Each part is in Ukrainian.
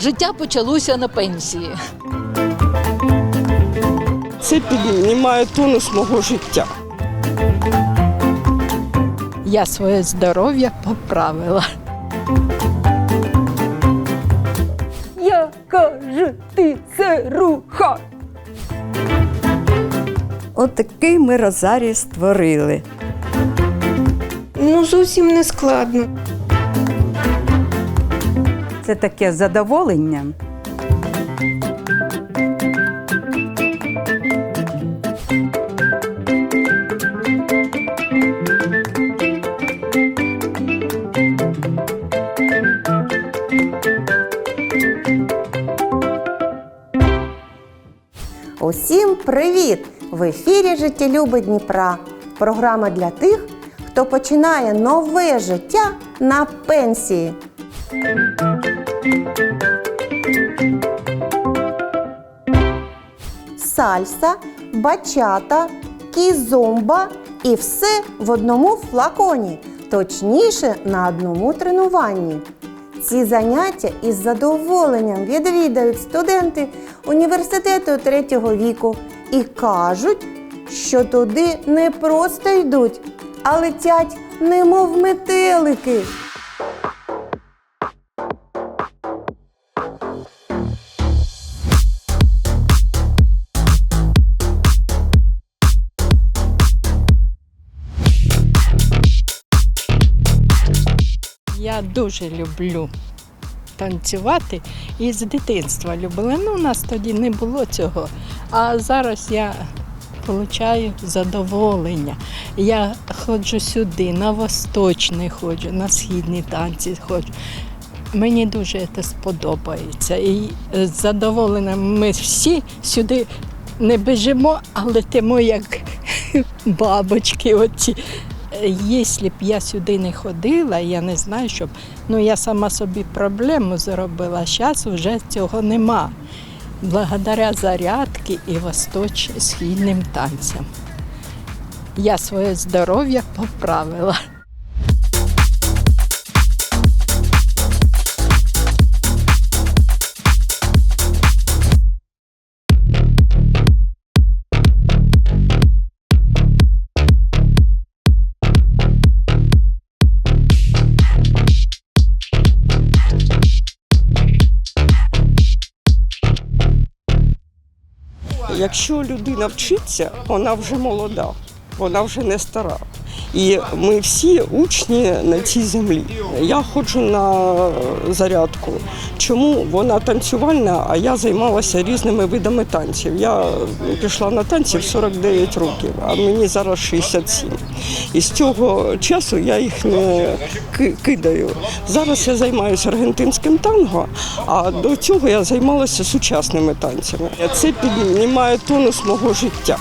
Життя почалося на пенсії. Це піднімає тонус мого життя. Я своє здоров'я поправила. Яка ж ти це руха? Отакий ми розарій створили. Ну, зовсім не складно. Це таке задоволення. Усім привіт! В ефірі Життєлюби Дніпра. Програма для тих, хто починає нове життя на пенсії. Сальса, бачата, кізомба і все в одному флаконі, точніше на одному тренуванні. Ці заняття із задоволенням відвідають студенти університету третього віку і кажуть, що туди не просто йдуть, а летять немов метелики. Я дуже люблю танцювати і з дитинства любила. Ну, у нас тоді не було цього. А зараз я отримую задоволення. Я ходжу сюди, на восточний ходжу, на східні танці ходжу. Мені дуже це сподобається. І е, з задоволенням ми всі сюди не біжимо, а летимо як бабочки. Оці. Якщо б я сюди не ходила, я не знаю, щоб ну я сама собі проблему зробила. Зараз вже цього нема. Благодаря зарядки і восточ східним танцям. Я своє здоров'я поправила. Якщо людина вчиться, вона вже молода, вона вже не стара. І ми всі учні на цій землі. Я ходжу на зарядку. Чому вона танцювальна, а я займалася різними видами танців. Я пішла на танці в 49 років, а мені зараз 67. І з цього часу я їх не кидаю. Зараз я займаюся аргентинським танго, а до цього я займалася сучасними танцями. Це піднімає тонус мого життя.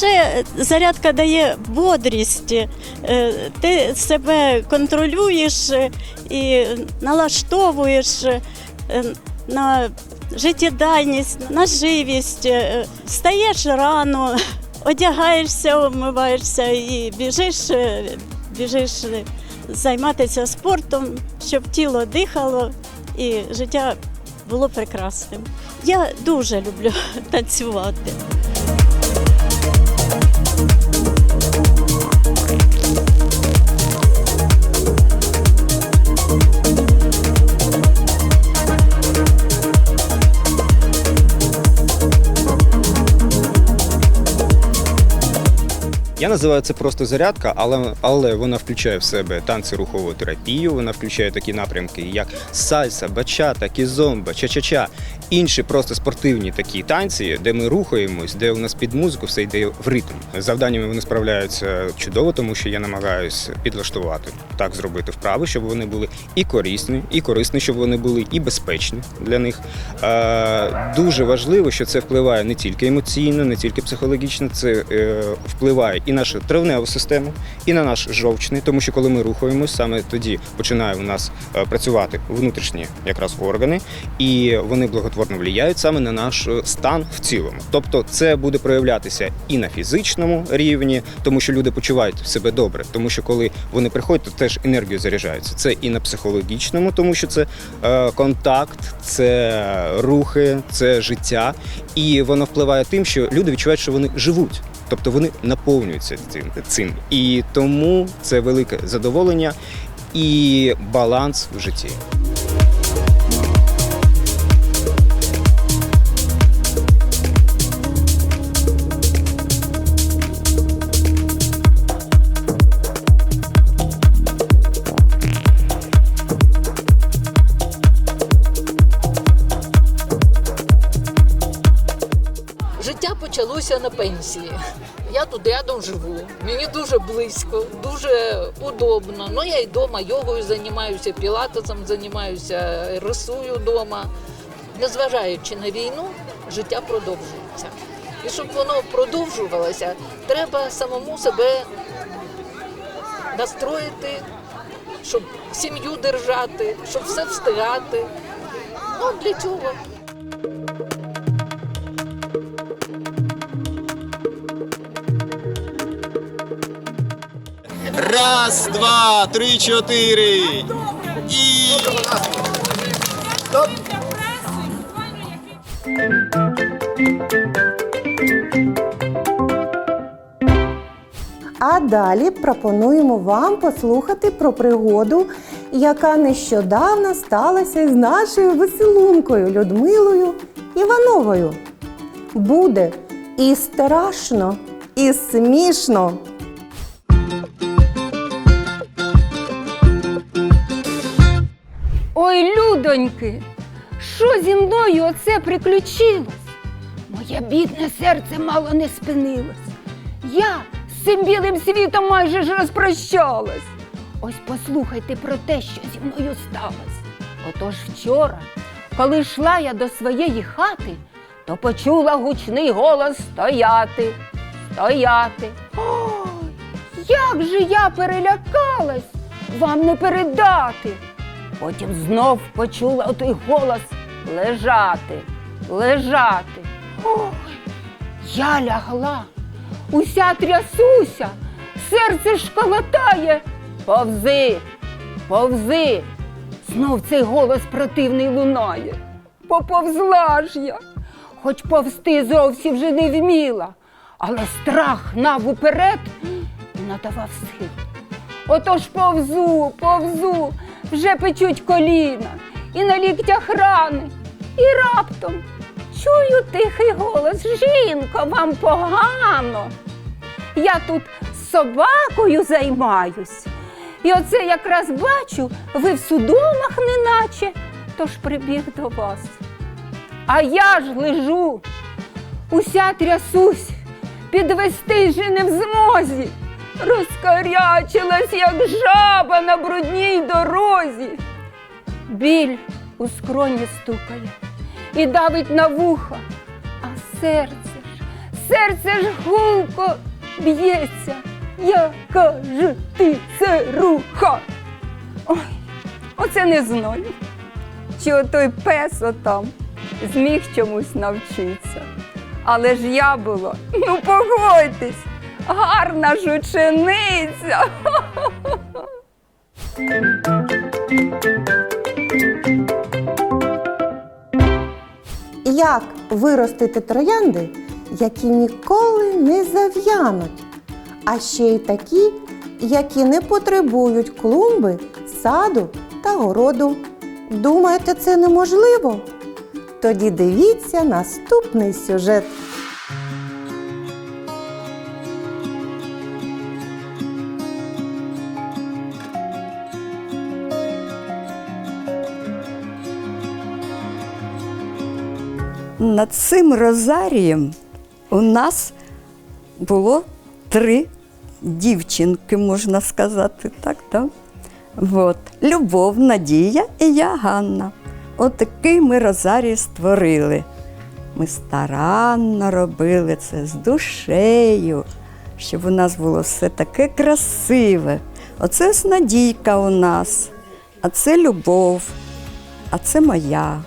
По-перше, зарядка дає бодрість, Е, ти себе контролюєш е, і налаштовуєш е, на життєдайність, на живість, Е, встаєш рано, одягаєшся, обмиваєшся і біжиш, е, біжиш е, займатися спортом, щоб тіло дихало і життя було прекрасним. Я дуже люблю танцювати. Я називаю це просто зарядка, але, але вона включає в себе танці рухову терапію, вона включає такі напрямки, як сальса, бачата, кізомба, ча-ча-ча, інші просто спортивні такі танці, де ми рухаємось, де у нас під музику все йде в ритм. Завданнями вони справляються чудово, тому що я намагаюся підлаштувати так зробити вправи, щоб вони були і корисні, і корисні, щоб вони були і безпечні для них. Е, дуже важливо, що це впливає не тільки емоційно, не тільки психологічно, це е, впливає і нашу травневу систему, і на наш жовчний, тому що коли ми рухаємось, саме тоді починає у нас е, працювати внутрішні якраз органи, і вони благотворно впливають саме на наш е, стан в цілому. Тобто, це буде проявлятися і на фізичному рівні, тому що люди почувають себе добре, тому що коли вони приходять, то теж енергію заряджаються. Це і на психологічному, тому що це е, контакт, це рухи, це життя, і воно впливає тим, що люди відчувають, що вони живуть. Тобто вони наповнюються цим, цим. І тому це велике задоволення і баланс в житті. Життя почалося на пенсії. Я тут рядом живу. Мені дуже близько, дуже удобно. Ну я й вдома йогою займаюся, пілатесом займаюся, рисую вдома. Незважаючи на війну, життя продовжується. І щоб воно продовжувалося, треба самому себе настроїти, щоб сім'ю держати, щоб все встигати. Ну для цього. Раз, два, три, чотири. І А далі пропонуємо вам послухати про пригоду, яка нещодавно сталася із нашою веселункою Людмилою Івановою. Буде і страшно, і смішно. Ой, людоньки, що зі мною оце приключилось? Моє бідне серце мало не спинилось. Я з цим білим світом майже ж розпрощалась. Ось послухайте про те, що зі мною сталося. Отож вчора, коли йшла я до своєї хати, то почула гучний голос стояти, стояти. Ой, як же я перелякалась, вам не передати. Потім знов почула той голос лежати, лежати. Ой, я лягла, уся трясуся, серце ж колотає. Повзи, повзи. Знов цей голос противний лунає. Поповзла ж я, хоч повсти зовсім вже не вміла, але страх нав уперед і надавав сил. Отож повзу, повзу, вже печуть коліна, і на ліктях рани. І раптом чую тихий голос. Жінко, вам погано. Я тут з собакою займаюсь. І оце якраз бачу, ви в судомах неначе, тож прибіг до вас. А я ж лежу, уся трясусь, підвести же не в змозі. Розкарячилась, як жаба на брудній дорозі. Біль у скроні стукає і давить на вуха, а серце ж, серце ж гулко б'ється. Яка ж ти сируха? Ой, оце не знаю. Чи отой пес отам зміг чомусь навчитися. Але ж я була, ну погодьтесь, гарна ж учениця. Як виростити троянди, які ніколи не зав'януть, а ще й такі, які не потребують клумби, саду та городу. Думаєте, це неможливо? Тоді дивіться наступний сюжет. Над цим розарієм у нас було три дівчинки, можна сказати, так, так? От. Любов, Надія і я Ганна. Отакий ми розарій створили. Ми старанно робили це з душею, щоб у нас було все таке красиве. Оце ось Надійка у нас, а це любов, а це моя.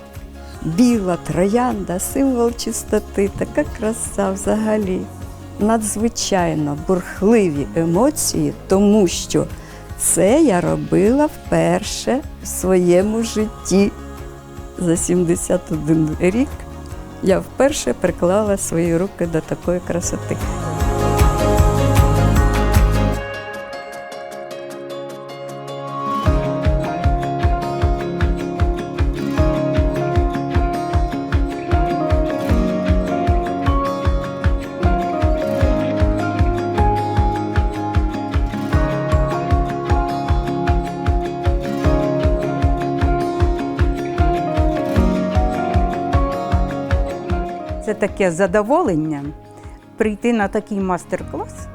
Біла троянда, символ чистоти, така краса взагалі. Надзвичайно бурхливі емоції, тому що це я робила вперше в своєму житті. За 71 рік я вперше приклала свої руки до такої красоти. Таке задоволення прийти на такий майстер-клас,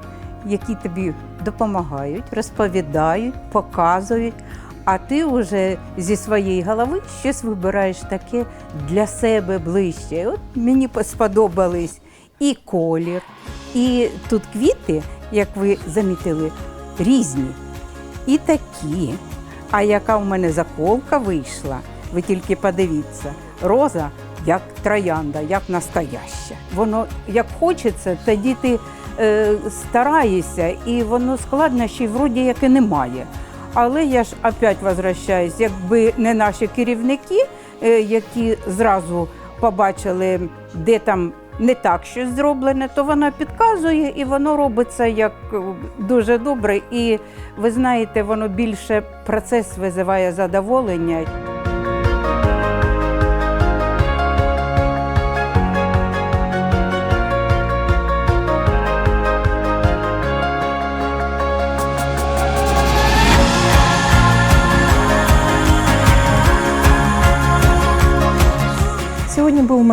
які тобі допомагають, розповідають, показують. А ти вже зі своєї голови щось вибираєш таке для себе ближче. От мені сподобались і колір, і тут квіти, як ви замітили, різні. І такі. А яка в мене заколка вийшла, ви тільки подивіться, роза як троянда, як настояща. Воно як хочеться, тоді ти е, стараєшся, і воно складнощів вроді як і немає. Але я ж опять возвращаюсь, якби не наші керівники, е, які зразу побачили, де там не так щось зроблене, то вона підказує і воно робиться як е, дуже добре. І ви знаєте, воно більше процес визиває задоволення.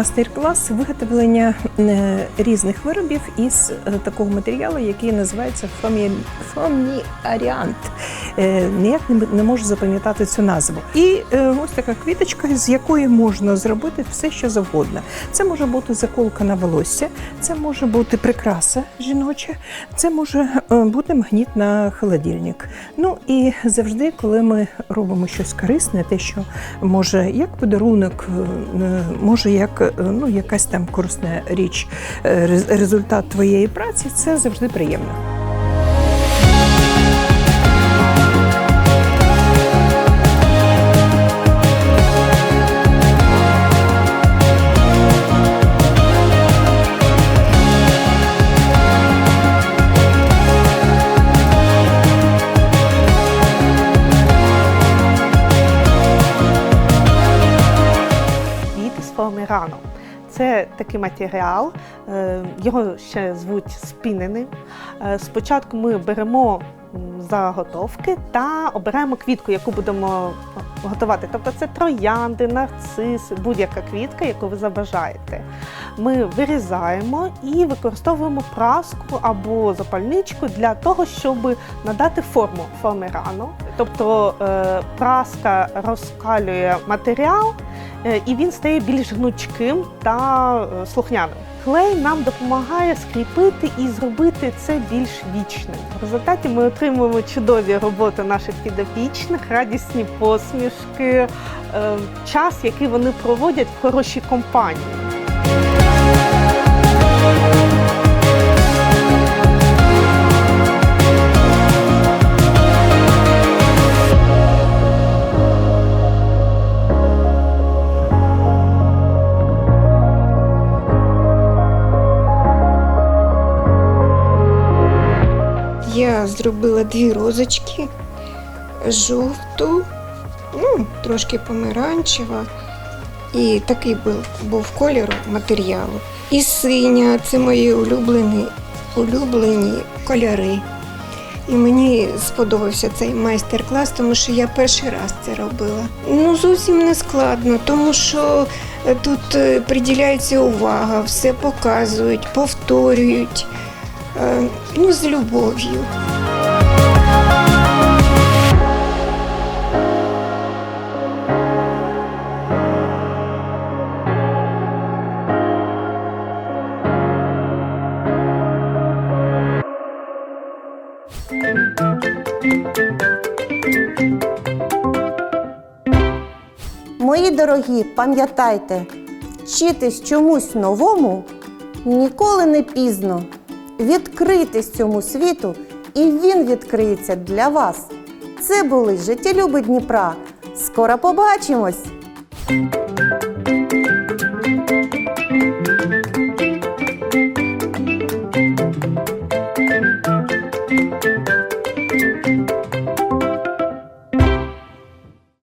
Майстер-клас виготовлення е, різних виробів із е, такого матеріалу, який називається фоміаріант. Е, Ніяк не, можу запам'ятати цю назву. І ось така квіточка, з якої можна зробити все, що завгодно. Це може бути заколка на волосся, це може бути прикраса жіноча, це може бути магніт на холодильник. Ну і завжди, коли ми робимо щось корисне, те, що може як подарунок, може як е, ну, якась там корисна річ, е, рез- результат твоєї праці, це завжди приємно. Це такий матеріал, е, його ще звуть спінений. Е, Спочатку ми беремо заготовки та обираємо квітку, яку будемо готувати. Тобто це троянди, нарциси, будь-яка квітка, яку ви забажаєте. Ми вирізаємо і використовуємо праску або запальничку для того, щоб надати форму форми. Тобто е, праска розкалює матеріал, і він стає більш гнучким та е, слухняним. Клей нам допомагає скріпити і зробити це більш вічним. В результаті ми отримуємо чудові роботи наших підопічних, радісні посмішки, е, час, який вони проводять в хорошій компанії. Зробила дві розочки, жовту, ну, трошки помаранчева. І такий був, був кольор матеріалу. І синя це мої улюблені, улюблені кольори. І мені сподобався цей майстер-клас, тому що я перший раз це робила. Ну, зовсім не складно, тому що е, тут е, приділяється увага, все показують, повторюють. Е, Ну, з любов'ю. Мої дорогі, пам'ятайте, вчитись чомусь новому ніколи не пізно. Відкритись цьому світу, і він відкриється для вас. Це були життєлюби Дніпра. Скоро побачимось!